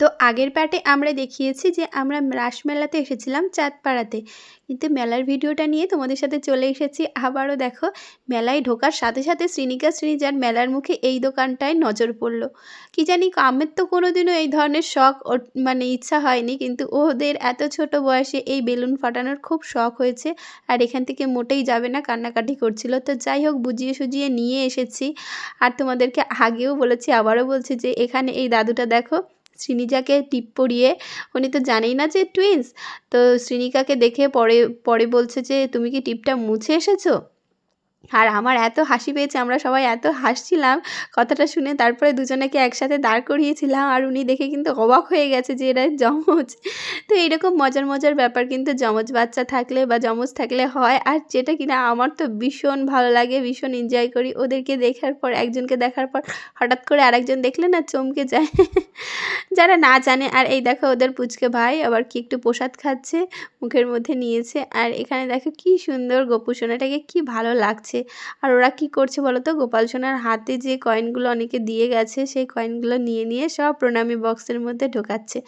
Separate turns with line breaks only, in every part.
তো আগের পার্টে আমরা দেখিয়েছি যে আমরা রাসমেলাতে এসেছিলাম চাঁদপাড়াতে। কিন্তু মেলার ভিডিওটা নিয়ে তোমাদের সাথে চলে এসেছি। আবারও দেখো, মেলায় ঢোকার সাথে সাথে শ্রীনিকা শ্রীনিজার মেলার মুখে এই দোকানটায় নজর পড়ল। কি জানি আমার তো কোনো দিনও এই ধরনের শখ মানে ইচ্ছা হয়নি, কিন্তু ওদের এত ছোট বয়সে এই বেলুন ফাটানোর খুব শখ হয়েছে আর এখান থেকে মোটেই যাবে না, কান্নাকাটি করছিল। তো যাই হোক, বুঝিয়ে সুজিয়ে নিয়ে এসেছি। আর তোমাদেরকে আগেও বলেছি, আবারও বলছি যে এখানে এই দাদুটা দেখো শ্রীনিজাকে টিপ পরিয়ে, উনি তো জানেই না যে টুইন্স তো শ্রীনিকাকে দেখে পরে পরে বলছে যে, তুমি কি টিপটা মুছে এসেছ? আর আমার এত হাসি পেয়েছে, আমরা সবাই এত হাসছিলাম কথাটা শুনে, তারপরে দুজনেকে একসাথে দাঁড় করিয়েছিলাম আর উনি দেখে কিন্তু অবাক হয়ে গেছে যে এরা যমজ। তো এইরকম মজার মজার ব্যাপার কিন্তু যমজ বাচ্চা থাকলে বা যমজ থাকলে হয় আর যেটা কিনা আমার তো ভীষণ ভালো লাগে, ভীষণ এনজয় করি ওদেরকে দেখার পর, একজনকে দেখার পর হঠাৎ করে আরেকজন দেখলে না চমকে যায়। যারা না জানে, আর এই দেখো ওদের পুচকে ভাই আবার কি একটু প্রসাদ খাচ্ছে, মুখের মধ্যে নিয়েছে আর এখানে দেখো কি সুন্দর গোপু সোনাটাকে কি ভালো লাগছে। আর ওরা কি করছে বলো তো গোপাল সোনার হাতে যে কয়েনগুলো অনেকে দিয়ে গেছে, সেই কয়েনগুলো নিয়ে নিয়ে সব প্রণামী বক্সের মধ্যে ঢোকাচ্ছে।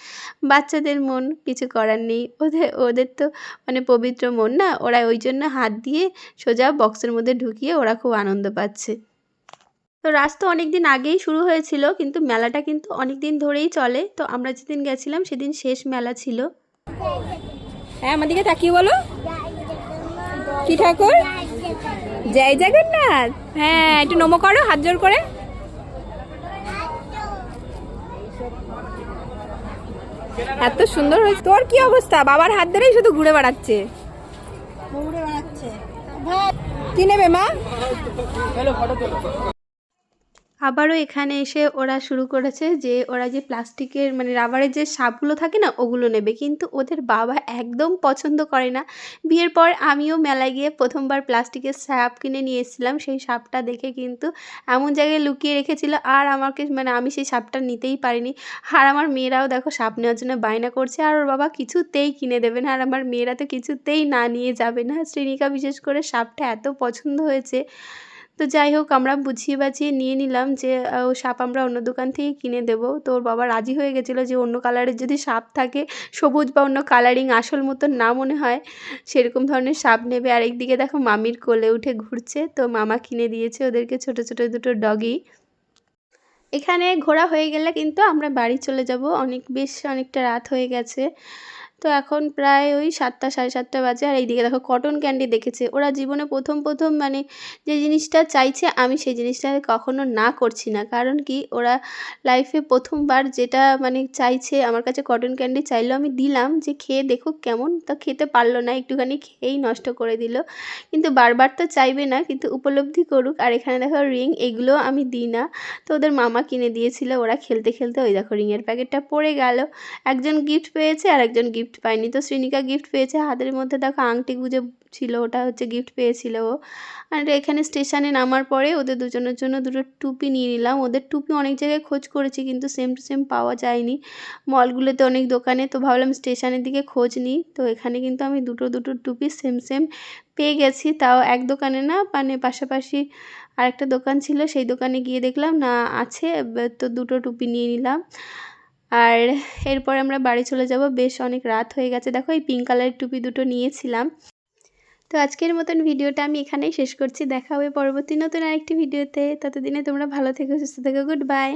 বাচ্চাদের মন কিছু করার নেই। ওদের ওদের তো মানে পবিত্র মন না? ওরা ওই জন্য হাত দিয়ে সোজা বক্সের মধ্যে ঢুকিয়ে ওরা খুব আনন্দ পাচ্ছে। তো রাস তো অনেক দিন আগেই শুরু হয়েছিল, কিন্তু মেলাটা কিন্তু অনেক দিন ধরেই চলে। তো আমরা যেদিন গেছিলাম, সেদিন শেষ মেলা ছিল।
হ্যাঁ আমার দিকে তাকিয়ে বলো। কি ঠাকুর? জয় জগন্নাথ। হ্যাঁ একটু নমো করো হাত জোর করে। এত সুন্দর হয়েছে। তোর কি অবস্থা? বাবার হাত ধরেই শুধু ঘুরে বেড়াচ্ছে।
ঘুরে বেড়াচ্ছে।
কি নেবে মা?
আবারও এখানে এসে ওরা শুরু করেছে যে ওরা যে প্লাস্টিকের মানে রাবারের যে সাপগুলো থাকে না, ওগুলো নেবে। কিন্তু ওদের বাবা একদম পছন্দ করে না। বিয়ের পর আমিও মেলায় গিয়ে প্রথমবার প্লাস্টিকের সাপ কিনে নিয়ে এসেছিলাম। সেই সাপটা দেখে কিন্তু এমন জায়গায় লুকিয়ে রেখেছিল আর আমাকে মানে আমি সেই সাপটা নিতেই পারিনি। আর আমার মেয়েরাও দেখো সাপ নেওয়ার জন্য বায়না করছে আর ওর বাবা কিছুতেই কিনে দেবে না। আর আমার মেয়েরা তো কিছুতেই না নিয়ে যাবে না। শ্রেণিকা বিশেষ করে সাপটা এত পছন্দ হয়েছে। তো যাই হোক, আমরা বুঝিয়ে বাঝিয়ে নিয়ে নিলাম যে ও সাপ আমরা অন্য দোকান থেকে কিনে দেবো। তো ওর বাবা রাজি হয়ে গেছিল যে অন্য কালারের যদি সাপ থাকে, সবুজ বা অন্য কালারিং আসল মতন না মনে হয়, সেরকম ধরনের সাপ নেবে। আর একদিকে দেখো মামির কোলে উঠে ঘুরছে, তো মামা কিনে দিয়েছে ওদেরকে ছোট ছোট দুটো ডগি এখানে ঘোরা হয়ে গেলে কিন্তু আমরা বাড়ি চলে যাব। অনেক, বেশ অনেকটা রাত হয়ে গেছে। তো এখন প্রায় ওই সাতটা, সাড়ে সাতটা বাজে আর এইদিকে দেখো কটন ক্যান্ডি দেখেছে। ওরা জীবনে প্রথম প্রথম মানে যে জিনিসটা চাইছে আমি সেই জিনিসটা কখনো না করছি না। কারণ কি ওরা লাইফে প্রথমবার যেটা মানে চাইছে আমার কাছে কটন ক্যান্ডি চাইলো আমি দিলাম যে খেয়ে দেখুক কেমন। তা খেতে পারল না, একটুখানি খেয়েই নষ্ট করে দিল। কিন্তু বারবার তো চাইবে না, কিন্তু উপলব্ধি করুক। আর এখানে দেখো রিং এগুলো আমি দিই না। তো ওদের মামা কিনে দিয়েছিল, ওরা খেলতে খেলতে ওই দেখো রিংয়ের প্যাকেটটা পড়ে গেল। একজন গিফট পেয়েছে আর একজন গিফট পায়নি। তো শ্রীনিকা গিফট পেয়েছে, হাতের মধ্যে দেখো আংটি গুজে ছিল, ওটা হচ্ছে গিফট পেয়েছিল ও। আর এখানে স্টেশনে নামার পরে ওদের দুজনের জন্য দুটো টুপি নিয়ে নিলাম। ওদের টুপি অনেক জায়গায় খোঁজ করেছি, কিন্তু সেম টু সেম পাওয়া যায়নি। মলগুলোতে অনেক দোকানে, তো ভাবলাম স্টেশনের দিকে খোঁজ নিই। তো এখানে কিন্তু আমি দুটো দুটো টুপি সেম সেম পেয়ে গেছি। তাও এক দোকানে না মানে পাশাপাশি আরেকটা দোকান ছিল, সেই দোকানে গিয়ে দেখলাম না, আছে তো দুটো টুপি নিয়ে নিলাম। আর এরপর আমরা বাড়ি চলে যাব। বেশ অনেক রাত হয়ে গেছে। দেখো, এই পিঙ্ক কালারের টুপি দুটো নিয়েছিলাম। তো আজকের মতন ভিডিওটা আমি এখানেই শেষ করছি। দেখা হবে পরবর্তী নতুন আরেকটি ভিডিওতে। ততদিনে তোমরা ভালো থেকো, সুস্থ থেকো। Good bye